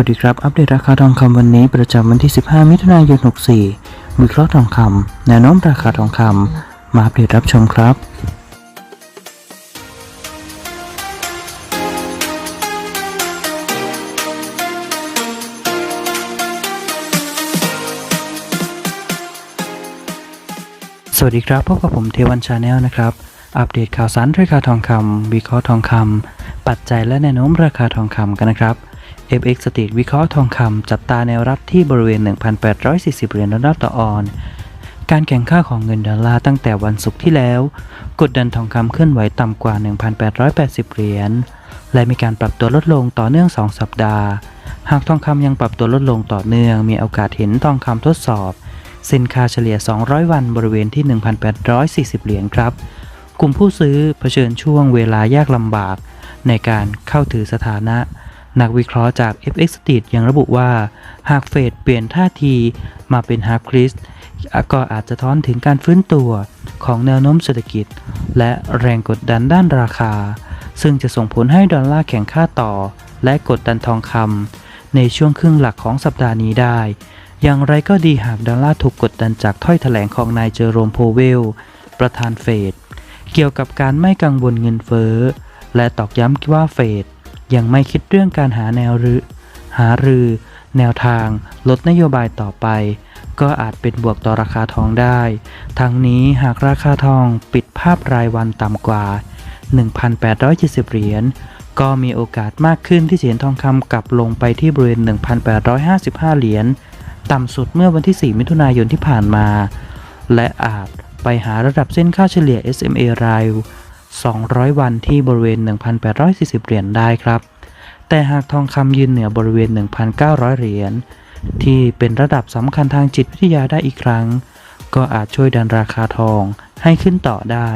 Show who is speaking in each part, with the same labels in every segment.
Speaker 1: วัสดีครับ อัปเดตราคาทองคำวันนี้ประจำวันที่ 15 มิถุนายน 64วิเคราะห์ทองคำแนวโน้มราคาทองคำมาอัปเดตรับชมครับสวัสดีครับพบกับผมเทวันชาแนลนะครับ อัปเดตข่าวสารราคาทองคำวิเคราะห์ทองคำ ปัจจัยและแนวโน้มราคาทองคำกันนะครับ FX Street วิเคราะห์ทองคำจับตาแนวรับที่บริเวณ 1,840 เหรียญดอลลาร์ต่อออนการแข่งข้าของเงินดอลลาร์ตั้งแต่วันศุกร์ที่แล้ว กดดันทองคำเคลื่อนไหวต่ำกว่า 1,880 เหรียญ และมีการปรับตัวลดลงต่อเนื่อง 2 สัปดาห์ หากทองคำยังปรับตัวลดลงต่อเนื่อง มีโอกาสเห็นทองคำทดสอบเซ็นค่าเฉลี่ย 200 วันบริเวณที่ 1,840 เหรียญครับ กลุ่มผู้ซื้อเผชิญช่วงเวลายากลำบาก ในการเข้าถือสถานะ นักวิเคราะห์จาก FX Street ยังระบุว่า หากเฟดเปลี่ยนท่าทีมาเป็นฮาร์คริสก็อาจจะท้อนถึงการฟื้นตัวของแนวโน้มเศรษฐกิจ และแรงกดดันด้านราคา ซึ่งจะส่งผลให้ดอลลาร์แข็งค่าต่อ และกดดันทองคำในช่วงครึ่งหลักของสัปดาห์นี้ได้ อย่างไรก็ดีหากดอลลาร์ถูกกดดันจากถ้อยแถลงของนายเจอโรมโพเวล ประธานเฟดเกี่ยวกับการไม่กังวลเงินเฟ้อ และตอกย้ำว่าเฟดยังไม่คิดเรื่องการหาแนวรือ หารือ แนวทางลดนโยบายต่อไป ก็อาจเป็นบวกต่อราคาทองได้ ทั้งนี้หากราคาทองปิดภาพรายวันต่ำกว่า 1,870 เหรียญก็มีโอกาสมากขึ้นที่เสียนทองคำกลับลงไปที่บริเวณ 1,855 เหรียญต่ำสุดเมื่อวันที่ 4 มิถุนายนที่ผ่านมา และอาจไปหาระดับเส้นค่าเฉลี่ย SMA ราย 200 วันที่บริเวณ 1,840 เหรียญได้ครับ แต่หากทองคำยืนเหนือบริเวณ 1,900 เหรียญที่เป็นระดับสำคัญทางจิตวิทยาได้อีกครั้ง ก็อาจช่วยดันราคาทองให้ขึ้นต่อได้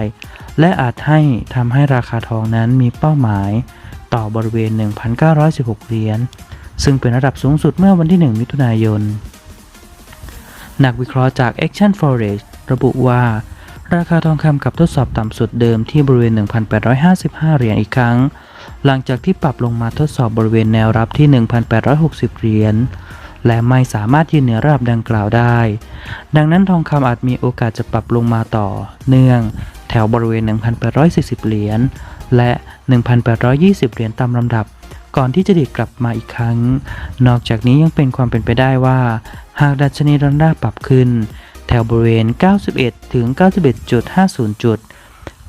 Speaker 1: และอาจให้ทำให้ราคาทองนั้นมีเป้าหมาย ต่อบริเวณ 1,916 เหรียญซึ่งเป็นระดับสูงสุดเมื่อวันที่ 1 มิถุนายน นักวิเคราะห์จาก Action Forex ระบุว่า ราคาทองคำกับทดสอบต่ำสุดเดิมที่บริเวณ 1,855 เหรียญอีกครั้ง หลังจากที่ปรับลงมาทดสอบบริเวณแนวรับที่ 1,860 เหรียญและไม่สามารถยืนเหนือระดับดังกล่าวได้ ดังนั้นทองคำอาจมีโอกาสจะปรับลงมาต่อ เนื่องแถวบริเวณ 1,840 เหรียญและ 1,820 เหรียญตามลำดับ ก่อนที่จะดีดกลับมาอีกครั้ง นอกจากนี้ยังเป็นความเป็นไปได้ว่า หากดัชนีดอลลาร์ปรับขึ้น แถวบริเวณ 91 ถึง 91.50 จุด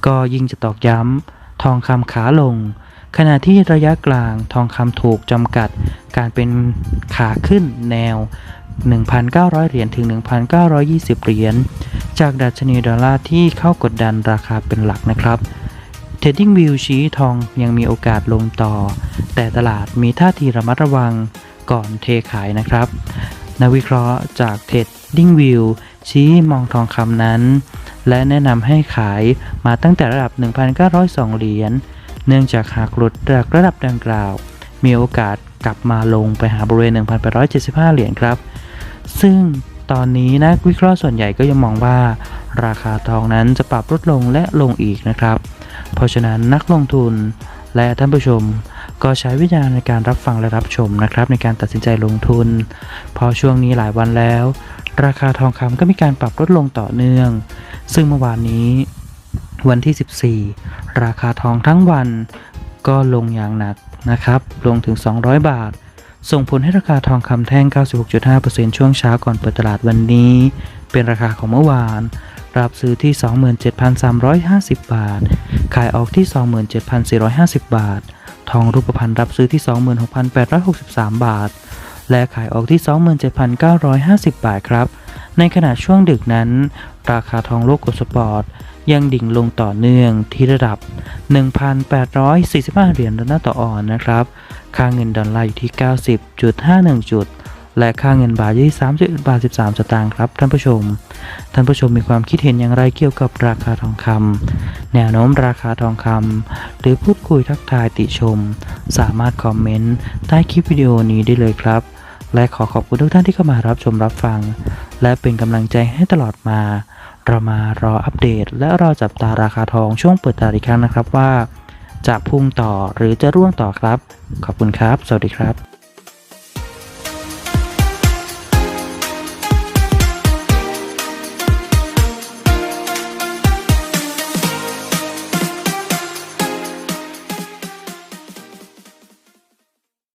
Speaker 1: ก็ยิ่งจะตอกย้ำทองคำขาลง ขณะที่ระยะกลางทองคำถูกจำกัดการเป็นขาขึ้นแนว 1,900 เหรียญถึง 1,920 เหรียญ จากดัชนีดอลลาร์ที่เข้ากดดันราคาเป็นหลักนะครับ Trading View ชี้ทองยังมีโอกาสลงต่อ แต่ตลาดมีท่าทีระมัดระวังก่อนเทขายนะครับ นักวิเคราะห์จาก Trading View ชี้มองทองคำนั้น และแนะนำให้ขายมาตั้งแต่ระดับ 1,902 เหรียญ เนื่องจากหากหลุดจากระดับดังกล่าว มีโอกาสกลับมาลงไปหาบริเวณ 1,875 เหรียญครับ ซึ่งตอนนี้นักวิเคราะห์ส่วนใหญ่ก็ยังมองว่า ราคาทองนั้นจะปรับลดลงและลงอีกนะครับ เพราะฉะนั้นนักลงทุนและท่านผู้ชมก็ใช้วิจารณ์ในการรับฟังและรับชมนะครับ ในการตัดสินใจลงทุน พอช่วงนี้หลายวันแล้ว ราคาทองคำก็มีการปรับลดลงต่อเนื่อง ซึ่งเมื่อวานนี้ วันที่ 14 ราคาทองทั้งวันก็ลงอย่างหนักนะครับ ลงถึง 200 บาท ส่งผลให้ราคาทองคำแท่ง 96.5%ช่วงเช้าก่อนเปิดตลาดวันนี้ เป็นราคาของเมื่อวาน รับซื้อที่ 27,350 บาท ขายออกที่ 27,450 บาท ทองรูปพรรณรับซื้อที่ 26,863 บาท และขายออกที่ 27,950 บาทครับ ในขณะช่วงดึกนั้น ราคาทองโลกกสปอร์ตยังดิ่งลงต่อเนื่องที่ระดับ 1,845 เหรียญดอลลาร์ต่อออนนะครับ ค่าเงินดอลลาร์อยู่ที่ 90.51 จุด และค่าเงินบาทอยู่ที่30บาท13 สตางค์ครับท่านผู้ชม ท่านผู้ชมมีความคิดเห็นอย่างไรเกี่ยวกับราคาทองคำแนวโน้มราคาทองคำหรือพูดคุยทักทายติชม สามารถคอมเมนต์ใต้คลิปวิดีโอนี้ได้เลยครับ และขอขอบคุณทุกท่านที่เข้ามารับชมรับฟัง และเป็นกำลังใจให้ตลอดมา เรามารออัปเดต และรอจับตาราคาทองช่วงเปิดตลาดอีกครั้งนะครับว่า จะพุ่งต่อหรือจะร่วงต่อครับ ขอบคุณครับ สวัสดีครับ